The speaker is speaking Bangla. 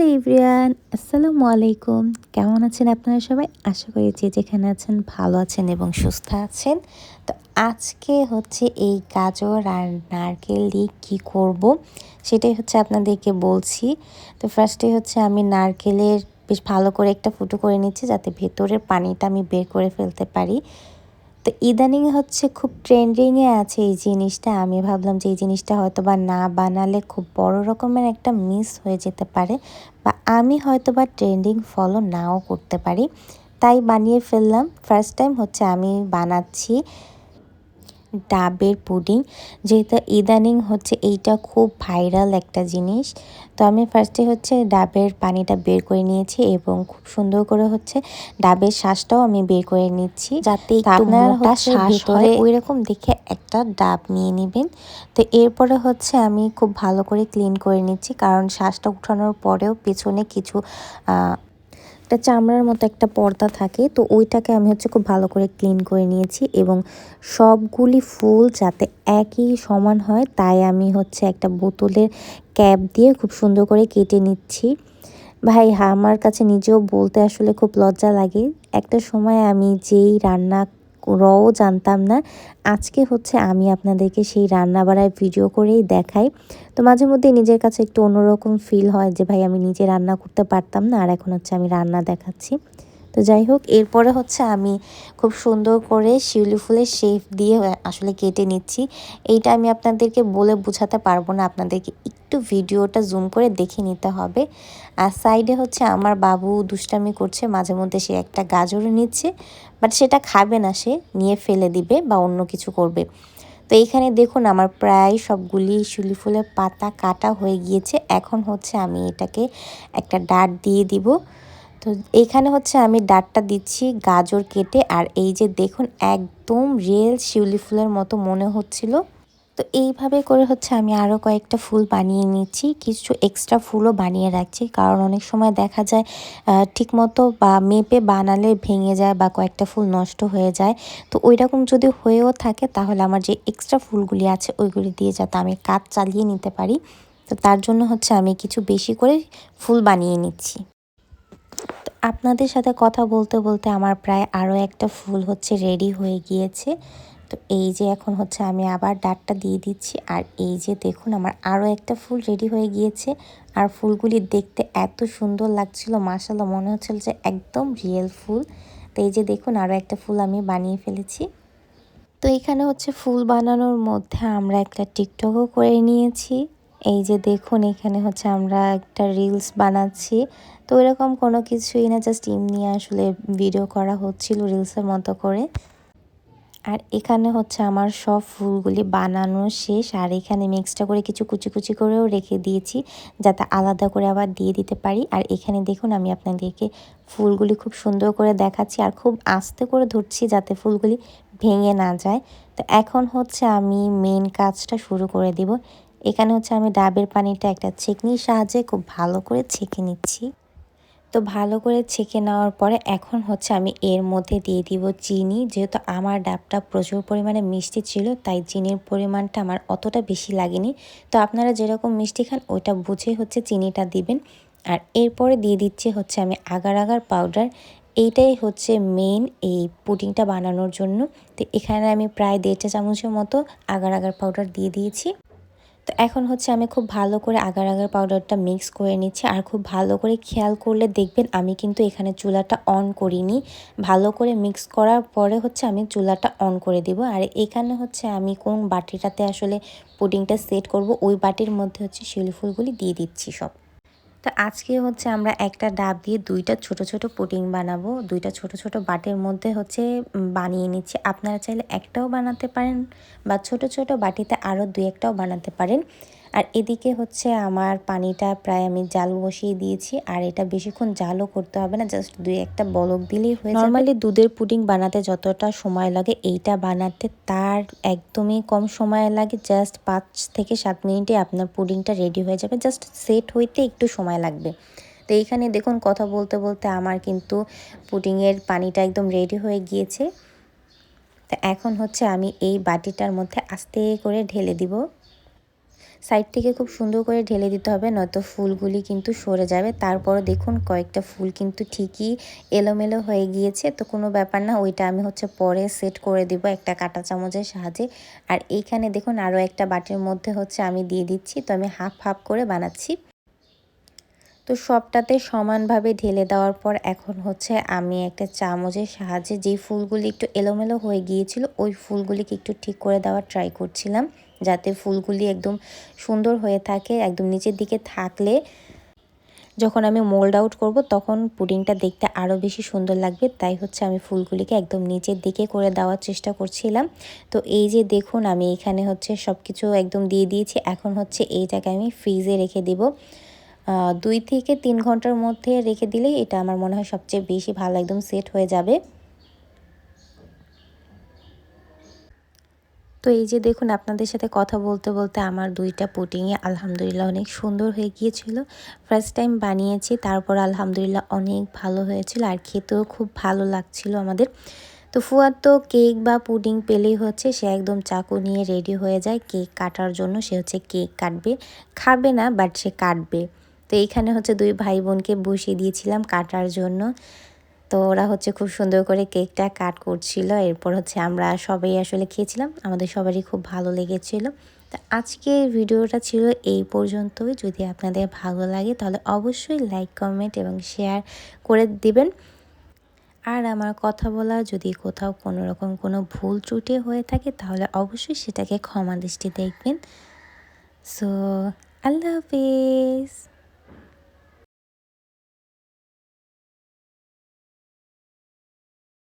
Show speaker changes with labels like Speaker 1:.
Speaker 1: হ্যালো ইব্রিয়ান আসসালামু আলাইকুম। কেমন আছেন আপনারা সবাই? আশা করি যে যেখানে আছেন ভালো আছেন এবং সুস্থ আছেন। তো আজকে হচ্ছে এই গাজর আর নারকেল দিয়ে কী করব সেটাই হচ্ছে আপনাদেরকে বলছি। তো ফার্স্টে হচ্ছে আমি নারকেলের বেশ ভালো করে একটা ফুটো করে নিচ্ছি যাতে ভেতরের পানিটা আমি বের করে ফেলতে পারি। তো ইদানিং হচ্ছে খুব ট্রেন্ডিংয়ে আছে এই জিনিসটা। আমি ভাবলাম যে এই জিনিসটা হয়তো বা না বানালে খুব বড় রকমের একটা মিস হয়ে যেতে পারে বা আমি হয়তো বা ট্রেন্ডিং ফলো নাও করতে পারি। তাই বানিয়ে ফেললাম। ফার্স্ট টাইম হচ্ছে আমি বানাচ্ছি। ডাবের পুডিং। যেহেতু ইদানিং হচ্ছে এইটা খুব ভাইরাল একটা জিনিস। তো আমি ফার্স্টে হচ্ছে ডাবের পানিটা বের করে নিয়েছি এবং খুব সুন্দর করে হচ্ছে ডাবের শ্বাসটাও আমি বের করে নিচ্ছি। যাতে আপনার শ্বাস হয় ওই রকম দেখে একটা ডাব নিয়ে নেবেন। তো এরপরে হচ্ছে আমি খুব ভালো করে ক্লিন করে নিচ্ছি কারণ শ্বাসটা উঠানোর পরেও পেছনে কিছু একটা চামড়ার মতো একটা পর্দা থাকে, তো ওইটাকে আমি হচ্ছে খুব ভালো করে ক্লিন করে নিয়েছি এবং সবগুলি ফুল যাতে একই সমান হয়, তাই আমি হচ্ছে একটা বোতলের ক্যাপ দিয়ে খুব সুন্দর করে কেটে নিচ্ছি। ভাই, আমার কাছে নিজেও বলতে আসলে খুব লজ্জা লাগে। একটা সময় আমি যেই রান্না রও জানতাম না। আজকে হচ্ছে আমি আপনাদেরকে সেই রান্না বাড়ায় ভিডিও করেই দেখাই। তো মাঝে মধ্যে নিজের কাছে একটু অন্যরকম ফিল হয় যে, ভাই, আমি নিজে রান্না করতে পারতাম না, আর এখন হচ্ছে আমি রান্না দেখাচ্ছি। তো যাই হোক, এরপরে হচ্ছে আমি খুব সুন্দর করে শিউলি ফুলের শেপ দিয়ে আসলে কেটে নিচ্ছি। এইটা আমি আপনাদেরকে বলে বোঝাতে পারব না, আপনাদেরকে একটু ভিডিওটা জুম করে দেখে নিতে হবে। আর সাইডে হচ্ছে আমার বাবু দুষ্টামি করছে, মাঝে মধ্যে সে একটা গাজরও নিচ্ছে বাট সেটা খাবে না সে, নিয়ে ফেলে দিবে বা অন্য কিছু করবে। তো এইখানে দেখুন, আমার প্রায় সবগুলি শিউলি ফুলের পাতা কাটা হয়ে গিয়েছে। এখন হচ্ছে আমি এটাকে একটা ডাট দিয়ে দিব। তো এইখানে হচ্ছে আমি ডাটটা দিচ্ছি গাজর কেটে, আর এই যে দেখুন একদম রিয়েল শিউলি ফুলের মতো মনে হচ্ছিল। তো এইভাবে করে হচ্ছে আমি আরও কয়েকটা ফুল বানিয়ে নিচ্ছি, কিছু এক্সট্রা ফুলও বানিয়ে রাখছি, কারণ অনেক সময় দেখা যায় ঠিকমতো বা মেপে বানালে ভেঙে যায় বা কয়েকটা ফুল নষ্ট হয়ে যায়। তো ওই রকম যদি হয়েও থাকে তাহলে আমার যে এক্সট্রা ফুলগুলি আছে ওইগুলি দিয়ে যাতে আমি কাজ চালিয়ে নিতে পারি। তো তার জন্য হচ্ছে আমি কিছু বেশি করে ফুল বানিয়ে নিচ্ছি। আপনাদের সাথে কথা বলতে বলতে আমার প্রায় আরও একটা ফুল হচ্ছে রেডি হয়ে গিয়েছে। তো এই যে এখন হচ্ছে আমি আবার ডাটটা দিয়ে দিচ্ছি। আর এই যে দেখুন আমার আরও একটা ফুল রেডি হয়ে গিয়েছে। আর ফুলগুলি দেখতে এত সুন্দর লাগছিল মাসাল্লাহ মনে হচ্ছিল যে একদম রিয়েল ফুল। তো এই যে দেখুন আরও একটা ফুল আমি বানিয়ে ফেলেছি। তো এখানে হচ্ছে ফুল বানানোর মধ্যে আমরা একটা টিকটকও করে নিয়েছি। এই যে দেখুন, এখানে হচ্ছে আমরা একটা রিলস বানাচ্ছি। তো এরকম কোনো কিছুই না জাস্ট নিয়ে আসলে ভিডিও করা হচ্ছিল রিলসের মতো করে। আর এখানে হচ্ছে আমার সব ফুলগুলি বানানো শেষ। আর এখানে মিক্সটা করে কিছু কুচি কুচি করেও রেখে দিয়েছি, যাতে আলাদা করে আবার দিয়ে দিতে পারি। আর এখানে দেখুন, আমি আপনাদেরকে ফুলগুলি খুব সুন্দর করে দেখাচ্ছি আর খুব আস্তে করে ধরছি যাতে ফুলগুলি ভেঙে না যায়। তো এখন হচ্ছে আমি মেন কাজটা শুরু করে দিব। এখানে হচ্ছে আমি ডাবের পানিটা একটা ছেঁকনির সাহায্যে খুব ভালো করে ছেঁকে নিচ্ছি। তো ভালো করে ছেঁকে নেওয়ার পরে এখন হচ্ছে আমি এর মধ্যে দিয়ে দিব চিনি। যেহেতু আমার ডাবটা প্রচুর পরিমাণে মিষ্টি ছিল, তাই চিনির পরিমাণটা আমার অতটা বেশি লাগেনি। তো আপনারা যেরকম মিষ্টি খান, ওইটা বুঝে হচ্ছে চিনিটা দিবেন। আর এরপরে দিয়ে দিচ্ছি হচ্ছে আমি আগার আগার পাউডার। এইটাই হচ্ছে মেন এই পুডিংটা বানানোর জন্য। তো এখানে আমি প্রায় দেড়টা চামচের মতো আগার আগার পাউডার দিয়ে দিয়েছি। তো এখন হচ্ছে আমি খুব ভালো করে আগার আগার পাউডারটা মিক্স করে নিচ্ছি। আর খুব ভালো করে খেয়াল করলে দেখবেন আমি কিন্তু এখানে চুলাটা অন করিনি। ভালো করে মিক্স করার পরে হচ্ছে আমি চুলাটা অন করে দিব। আর এখানে হচ্ছে আমি কোন বাটিটাতে আসলে পুডিংটা সেট করব, ওই বাটির মধ্যে হচ্ছে শিউলি ফুলগুলি দিয়ে দিচ্ছি সব। তো আজকে হচ্ছে আমরা একটা ডাব দিয়ে দুইটা ছোট ছোট পুডিং বানাবো। দুইটা ছোট ছোট বাটির মধ্যে হচ্ছে বানিয়ে নিচ্ছি। আপনারা চাইলে একটাও বানাতে পারেন বা ছোট ছোট বাটিতে আরও দুই একটাও বানাতে পারেন। আর এদিকে হচ্ছে আমার পানিটা প্রায় আমি জাল বসিয়ে দিয়েছি, আর এটা বেশিক্ষণ জালও করতে হবে না জাস্ট দুই একটা বলক দিলেই হয়ে নর্মালি দুধের পুডিং বানাতে যতটা সময় লাগে এইটা বানাতে, তার একদমই কম সময় লাগে জাস্ট পাঁচ থেকে সাত মিনিটে আপনার পুডিংটা রেডি হয়ে যাবে জাস্ট সেট হইতে একটু সময় লাগবে। তো এইখানে দেখুন কথা বলতে বলতে আমার কিন্তু পুডিংয়ের পানিটা একদম রেডি হয়ে গিয়েছে। তো এখন হচ্ছে আমি এই বাটিটার মধ্যে আস্তে করে ঢেলে দিব। সাইড থেকে খুব সুন্দর করে ঢেলে দিতে হবে, নয়তো ফুলগুলি কিন্তু সরে যাবে। তারপর দেখুন, কয়েকটা ফুল কিন্তু ঠিকই এলোমেলো হয়ে গিয়েছে। তো কোনো ব্যাপার না, ওইটা আমি হচ্ছে পরে সেট করে দিব একটা কাঁটা চামচের সাহায্যে। আর এইখানে দেখুন, আরও একটা বাটির মধ্যে হচ্ছে আমি দিয়ে দিচ্ছি। তো আমি হাফ হাফ করে বানাচ্ছি। তো সবটাতে সমানভাবে ঢেলে দেওয়ার পর এখন হচ্ছে আমি একটা চামচের সাহায্যে যেই ফুলগুলি একটু এলোমেলো হয়ে গিয়েছিল, ওই ফুলগুলিকে একটু ঠিক করে দেওয়ার ট্রাই করছিলাম। যাতে ফুলগুলি একদম সুন্দর হয়ে থাকে, একদম নিচের দিকে থাকলে যখন আমি মোল্ড আউট করব তখন পুডিংটা দেখতে আরও বেশি সুন্দর লাগবে। তাই হচ্ছে আমি ফুলগুলিকে একদম নিচের দিকে করে দেওয়ার চেষ্টা করছিলাম। তো এই যে দেখুন আমি এখানে হচ্ছে সব কিছু একদম দিয়ে দিয়েছি। এখন হচ্ছে এইটাকে আমি ফ্রিজে রেখে দিব। দুই থেকে তিন ঘণ্টার মধ্যে রেখে দিলেই এটা আমার মনে হয় সবচেয়ে বেশি ভালো একদম সেট হয়ে যাবে। তো এই যে দেখুন, আপনাদের সাথে কথা বলতে বলতে আমার দুইটা পুটিংয়ে আলহামদুলিল্লাহ অনেক সুন্দর হয়ে গিয়েছিল। ফার্স্ট টাইম বানিয়েছি, তারপর আলহামদুলিল্লাহ অনেক ভালো হয়েছিল আর খেতেও খুব ভালো লাগছিল আমাদের। তো ফুয়ার তো কেক বা পুডিং পেলেই হচ্ছে, সে একদম চাকু নিয়ে রেডি হয়ে যায়। কেক কাটার জন্য সে হচ্ছে কেক কাটবে। খাবে না বাট সে কাটবে। তো এইখানে হচ্ছে দুই ভাই বোনকে বসিয়ে দিয়েছিলাম কাটার জন্য। তো ওরা হচ্ছে খুব সুন্দর করে কেকটা কাট করছিল। এরপর হচ্ছে আমরা সবাই আসলে খেয়েছিলাম। আমাদের সবারই খুব ভালো লেগেছিল। তো আজকে ভিডিওটা ছিল এই পর্যন্তই। যদি আপনাদের ভালো লাগে তাহলে অবশ্যই লাইক কমেন্ট এবং শেয়ার করে দিবেন। আর আমার কথা বলা যদি কোথাও কোনো রকম কোনো ভুল ত্রুটি হয়ে থাকে তাহলে অবশ্যই সেটাকে ক্ষমা দৃষ্টি দেখবেন। সো আল্লাহ হাফিজ।